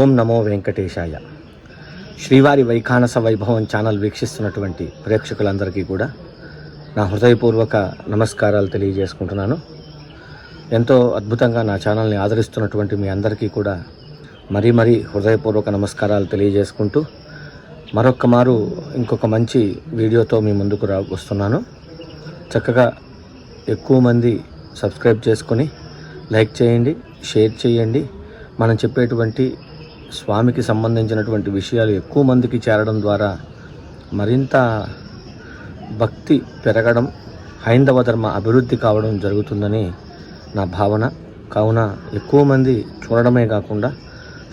ఓం నమో వెంకటేశాయ. శ్రీవారి వైఖానస వైభవం ఛానల్ వీక్షిస్తున్నటువంటి ప్రేక్షకులందరికీ కూడా నా హృదయపూర్వక నమస్కారాలు తెలియజేసుకుంటున్నాను. ఎంతో అద్భుతంగా నా ఛానల్ని ఆదరిస్తున్నటువంటి మీ అందరికీ కూడా మరీ మరీ హృదయపూర్వక నమస్కారాలు తెలియజేసుకుంటూ మరొక్క మారు ఇంకొక మంచి వీడియోతో మీ ముందుకు రా వస్తున్నాను. చక్కగా ఎక్కువ మంది సబ్స్క్రైబ్ చేసుకొని లైక్ చేయండి షేర్ చేయండి. మనం చెప్పేటువంటి స్వామికి సంబంధించినటువంటి విషయాలు ఎక్కువ మందికి చేరడం ద్వారా మరింత భక్తి పెరగడం హైందవ ధర్మ అభివృద్ధి కావడం జరుగుతుందని నా భావన. కావున ఎక్కువ మంది చూడడమే కాకుండా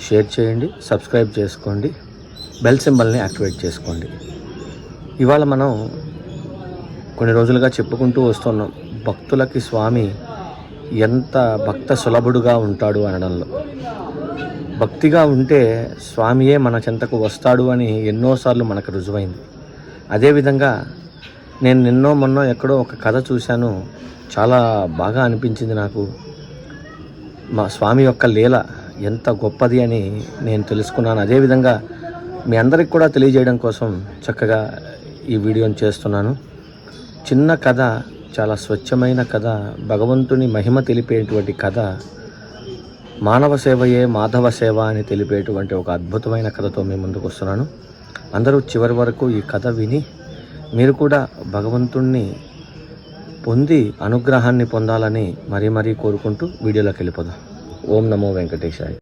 షేర్ చేయండి సబ్స్క్రైబ్ చేసుకోండి బెల్ సింబల్ని యాక్టివేట్ చేసుకోండి. ఇవాళ మనం కొన్ని రోజులుగా చెప్పుకుంటూ వస్తున్నాం భక్తులకి స్వామి ఎంత భక్త సులభుడుగా ఉంటాడు అనడంలో. భక్తిగా ఉంటే స్వామియే మన చెంతకు వస్తాడు అని ఎన్నోసార్లు మనకు రుజువైంది. అదేవిధంగా నేను నిన్నో మొన్నో ఎక్కడో ఒక కథ చూశాను. చాలా బాగా అనిపించింది నాకు. మా స్వామి యొక్క లీల ఎంత గొప్పది అని నేను తెలుసుకున్నాను. అదేవిధంగా మీ అందరికి కూడా తెలియజేయడం కోసం చక్కగా ఈ వీడియోని చేస్తున్నాను. చిన్న కథ చాలా స్వచ్ఛమైన కథ భగవంతుని మహిమ తెలిపేటువంటి కథ మానవ సేవయే మాధవ సేవ అని తెలిపేటువంటి ఒక అద్భుతమైన కథతో మీ ముందుకు వస్తున్నాను. అందరూ చివరి వరకు ఈ కథ విని మీరు కూడా భగవంతుణ్ణి పొంది అనుగ్రహాన్ని పొందాలని మరీ మరీ కోరుకుంటూ వీడియోలోకి వెళ్ళిపోదాం. ఓం నమో వెంకటేశాయ.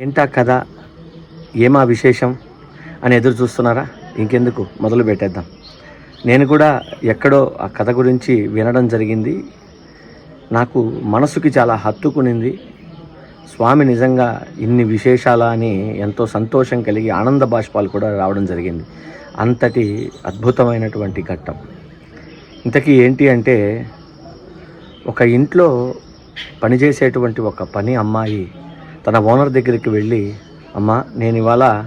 ఏంటా కథ? ఏమా విశేషం అని ఎదురు చూస్తున్నారా? ఇంకెందుకు? మొదలు పెట్టేద్దాం. నేను కూడా ఎక్కడో ఆ కథ గురించి వినడం జరిగింది. నాకు మనసుకి చాలా హత్తుకునింది. స్వామి నిజంగా ఇన్ని విశేషాల అని ఎంతో సంతోషం కలిగి ఆనంద బాష్పాలు కూడా రావడం జరిగింది. అంతటి అద్భుతమైనటువంటి ఘట్టం. ఇంతకీ ఏంటి అంటే ఒక ఇంట్లో పనిచేసేటువంటి ఒక పని అమ్మాయి తన ఓనర్ దగ్గరికి వెళ్ళి అమ్మ నేను ఇవాళ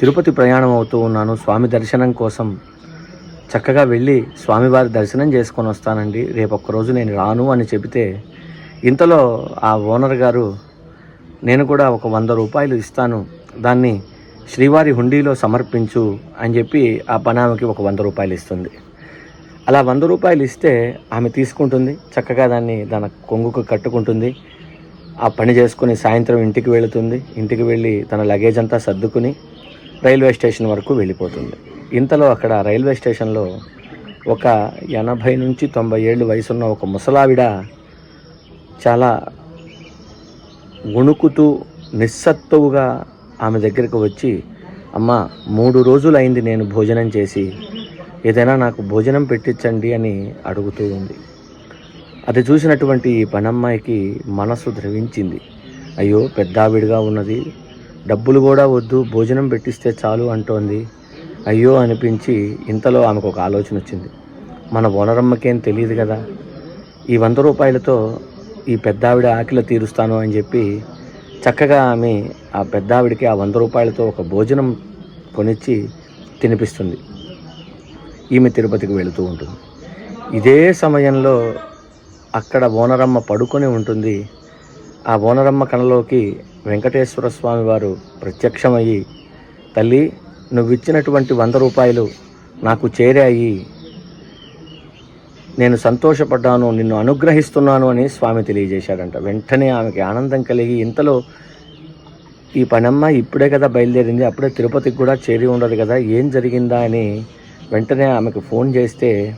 తిరుపతి ప్రయాణం అవుతూ ఉన్నాను. స్వామి దర్శనం కోసం చక్కగా వెళ్ళి స్వామివారి దర్శనం చేసుకొని వస్తానండి. రేపు ఒక్కరోజు నేను రాను అని చెబితే ఇంతలో ఆ ఓనర్ గారు నేను కూడా ఒక వంద రూపాయలు ఇస్తాను దాన్ని శ్రీవారి హుండీలో సమర్పించు అని చెప్పి ఆ పని ఒక వంద రూపాయలు ఇస్తుంది. అలా వంద రూపాయలు ఇస్తే ఆమె తీసుకుంటుంది చక్కగా దాన్ని దాని కొంగుకు కట్టుకుంటుంది. ఆ పని చేసుకుని సాయంత్రం ఇంటికి వెళుతుంది. ఇంటికి వెళ్ళి తన లగేజ్ అంతా సర్దుకుని రైల్వే స్టేషన్ వరకు వెళ్ళిపోతుంది. ఇంతలో అక్కడ రైల్వే స్టేషన్లో ఒక ఎనభై నుంచి తొంభై ఏళ్ళు వయసున్న ఒక ముసలావిడ చాలా వణుకుతూ నిస్సత్తువుగా ఆమె దగ్గరికి వచ్చి అమ్మ మూడు రోజులైంది నేను భోజనం చేసి ఏదైనా నాకు భోజనం పెట్టించండి అని అడుగుతూ ఉంది. అది చూసినటువంటి ఈ పనమ్మాయికి మనసు ద్రవించింది. అయ్యో పెద్దావిడిగా ఉన్నది. డబ్బులు కూడా వద్దు భోజనం పెట్టిస్తే చాలు అంటోంది. అయ్యో అనిపించి ఇంతలో ఆమెకు ఒక ఆలోచన వచ్చింది. మన ఓనరమ్మకేం తెలియదు కదా. ఈ వంద రూపాయలతో ఈ పెద్దావిడ ఆకలి తీరుస్తాను అని చెప్పి చక్కగా ఆమె ఆ పెద్దావిడికి ఆ వంద రూపాయలతో ఒక భోజనం కొనిచ్చి తినిపిస్తుంది. ఈమె తిరుపతికి వెళుతూ ఉంటుంది. ఇదే సమయంలో అక్కడ ఓనరమ్మ పడుకొని ఉంటుంది. ఆ ఓనరమ్మ కళలోకి వెంకటేశ్వర స్వామి వారు ప్రత్యక్షమయ్యి తల్లి నువ్విచ్చినటువంటి వంద రూపాయలు నాకు చేరాయి. నేను సంతోషపడ్డాను నిన్ను అనుగ్రహిస్తున్నాను అని స్వామి తెలియజేశాడంట. వెంటనే ఆమెకి ఆనందం కలిగి ఇంతలో ఈ పనమ్మ ఇప్పుడే కదా బయలుదేరింది. అప్పుడే తిరుపతికి కూడా చేరి ఉండదు కదా. ఏం జరిగిందా అని వెంటనే ఆమెకు ఫోన్ చేస్తే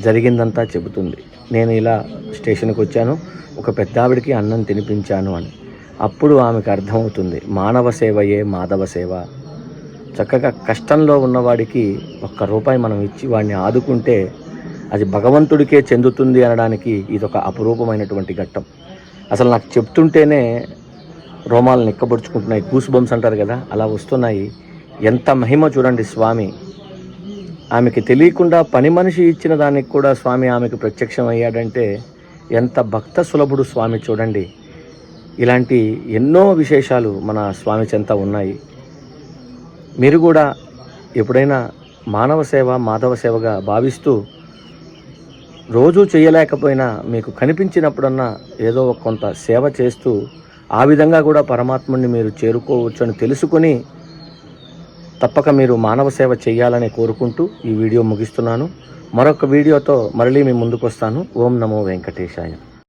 జరిగిందంతా చెబుతుంది. నేను ఇలా స్టేషన్కి వచ్చాను. ఒక పెద్ద ఆవిడికి అన్నం తినిపించాను అని. అప్పుడు ఆమెకు అర్థమవుతుంది. మానవ సేవయే మాధవ సేవ. చక్కగా కష్టంలో ఉన్నవాడికి ఒక్క రూపాయి మనం ఇచ్చి వాడిని ఆదుకుంటే అది భగవంతుడికే చెందుతుంది అనడానికి ఇది ఒక అపురూపమైనటువంటి ఘట్టం. అసలు నాకు చెప్తుంటేనే రోమాలు నిక్కబడుచుకుంటున్నాయి. కూస్ అంటారు కదా అలా వస్తున్నాయి. ఎంత మహిమ చూడండి స్వామి. ఆమెకి తెలియకుండా పని మనిషి ఇచ్చిన దానికి కూడా స్వామి ఆమెకు ప్రత్యక్షం అయ్యాడంటే ఎంత భక్త సులభుడు స్వామి చూడండి. ఇలాంటి ఎన్నో విశేషాలు మన స్వామి చెంత ఉన్నాయి. మీరు కూడా ఎప్పుడైనా మానవ సేవ మాధవ సేవగా భావిస్తూ రోజూ చేయలేకపోయినా మీకు కనిపించినప్పుడన్నా ఏదో కొంత సేవ చేస్తూ ఆ విధంగా కూడా పరమాత్ముని మీరు చేరుకోవచ్చు అని తెలుసుకొని తప్పక మీరు మానవ సేవ చేయాలని కోరుకుంటూ ఈ వీడియో ముగిస్తున్నాను. మరొక వీడియోతో మరలీ మీ ముందుకు వస్తాను ఓం నమో వెంకటేశాయ.